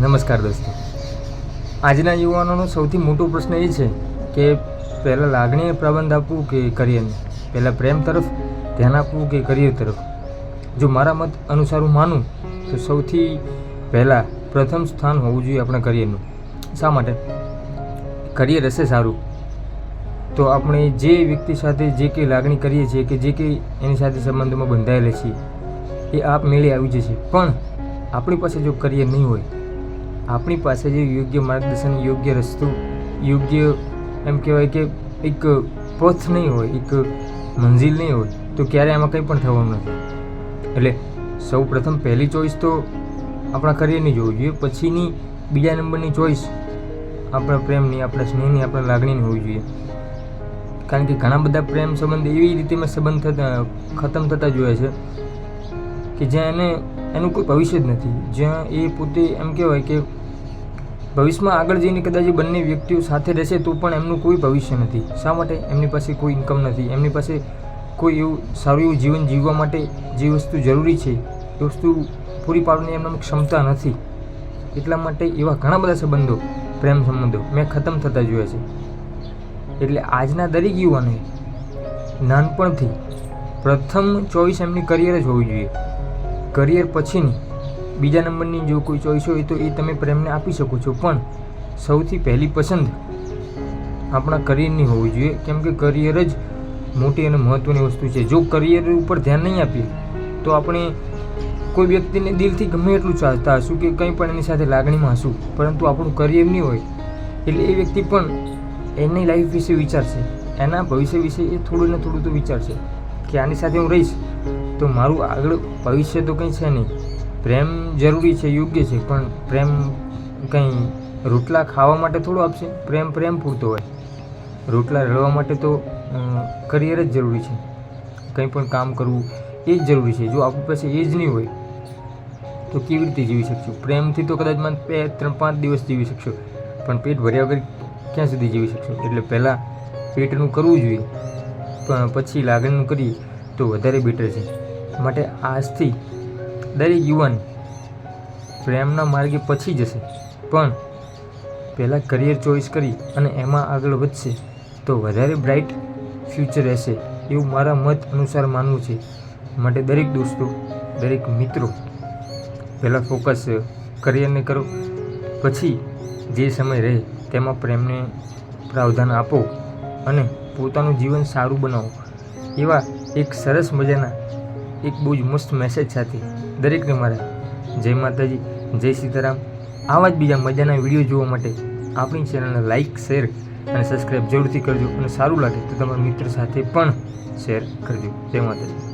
નમસ્કાર દોસ્તો. આજના યુવાનોનો સૌથી મોટો પ્રશ્ન એ છે કે પહેલાં લાગણીએ પ્રબંધ આપવું કે કરિયરને પહેલાં પ્રેમ તરફ ધ્યાન આપવું કે કરિયર તરફ? જો મારા મત અનુસાર હું માનું, તો સૌથી પહેલાં પ્રથમ સ્થાન હોવું જોઈએ આપણા કરિયરનું. શા માટે? કરિયર હશે સારું. તો આપણે જે વ્યક્તિ સાથે જે કંઈ લાગણી કરીએ છીએ કે જે કંઈ એની સાથે સંબંધોમાં બંધાયેલા છીએ, એ આપ મેળે આવી જશે. પણ આપણી પાસે જો કરિયર નહીં હોય આપણી પાસે જે યોગ્ય માર્ગદર્શન, યોગ્ય રસ્તો, યોગ્ય એમ કહેવાય કે એક પથ નહીં હોય, એક મંજિલ નહીં હોય, તો ક્યારે આમાં કંઈ પણ થવાનું નથી. એટલે સૌ પ્રથમ પહેલી ચોઈસ તો આપણા કરિયરની જોવી જોઈએ, પછીની બીજા નંબરની ચોઈસ આપણા પ્રેમની, આપણા સ્નેહની, આપણા લાગણીની હોવી જોઈએ. કારણ કે ઘણા બધા પ્રેમ સંબંધ એવી રીતે મેં સંબંધ થતા, ખતમ થતા જોયા છે કે જ્યાં એને, એનું કોઈ ભવિષ્ય જ નથી. જ્યાં એ પોતે એમ કહેવાય કે ભવિષ્યમાં આગળ જઈને કદાચ એ બંને વ્યક્તિઓ સાથે રહેશે તો પણ એમનું કોઈ ભવિષ્ય નથી. શા માટે? એમની પાસે કોઈ ઇન્કમ નથી. એમની પાસે કોઈ એવું સારું એવું જીવન જીવવા માટે જે વસ્તુ જરૂરી છે, એ વસ્તુ પૂરી પાડવાની એમનામાં ક્ષમતા નથી. એટલા માટે એવા ઘણા બધા સંબંધો, પ્રેમ સંબંધો મેં ખતમ થતા જોયા છે. એટલે આજના દરેક યુવાને નાનપણથી પ્રથમ ચોઈસ એમની કરિયર જ હોવી જોઈએ. કરિયર પછીની બીજા નંબરની જો કોઈ ચોઈસ હોય તો એ તમે પ્રેમને આપી શકો છો. પણ સૌથી પહેલી પસંદ આપણા કરિયરની હોવી જોઈએ. કેમ કે કરિયર જ મોટી અને મહત્ત્વની વસ્તુ છે. જો કરિયર ઉપર ધ્યાન નહીં આપીએ, તો આપણે કોઈ વ્યક્તિને દિલથી ગમે એટલું ચાહતા હશું કે કંઈ પણ એની સાથે લાગણીમાં હશું. પરંતુ આપણું કરિયર નહીં હોય, એટલે એ વ્યક્તિ પણ એની લાઈફ વિશે વિચારશે. એના ભવિષ્ય વિશે એ થોડું ને થોડું તો વિચારશે કે આની સાથે હું રહીશ. તો મારું આગળ ભવિષ્ય તો કંઈ છે નહીં. પ્રેમ જરૂરી છે, યોગ્ય છે, પણ પ્રેમ કંઈ રોટલા ખાવા માટે થોડું આપશે? પ્રેમ પ્રેમ પૂરતો હોય. રોટલા રળવા માટે તો કરિયર જ જરૂરી છે. કંઈ પણ કામ કરવું એ જ જરૂરી છે. જો આપણી પાસે એ જ નહીં હોય, તો કેવી રીતે જીવી શકશું? પ્રેમથી તો કદાચ મને બે, ત્રણ, પાંચ દિવસ જીવી શકશો. પણ પેટ ભર્યા વગર ક્યાં સુધી જીવી શકશો? એટલે પહેલાં પેટનું કરવું જોઈએ. પણ પછી લાગણીનું કરીએ તો વધારે બેટર છે. માટે આજથી દરેક યુવાન પ્રેમના માર્ગે પછી જશે. પણ પહેલાં કરિયર ચોઈસ કરી અને એમાં આગળ વધશે તો વધારે બ્રાઇટ ફ્યુચર રહેશે એવું મારા મત અનુસાર માનવું છે. માટે દરેક દોસ્તો, દરેક મિત્રો પહેલાં ફોકસ કરિયરને કરો, પછી જે સમય રહે તેમાં પ્રેમને પ્રાવધાન આપો અને પોતાનું જીવન સારું બનાવો. એવા એક સરસ મજાના, એક બહુ જ મસ્ત મેસેજ સાથે દરેકને મારા. જય માતાજી, જય સીતારામ. આવા જ બીજા મજાના વીડિયો જોવા માટે આપણી ચેનલને લાઇક શેર અને સબસ્ક્રાઈબ જરૂરથી કરજો અને સારું લાગે તો તમારા મિત્ર સાથે પણ શેર કરજો. જય માતાજી.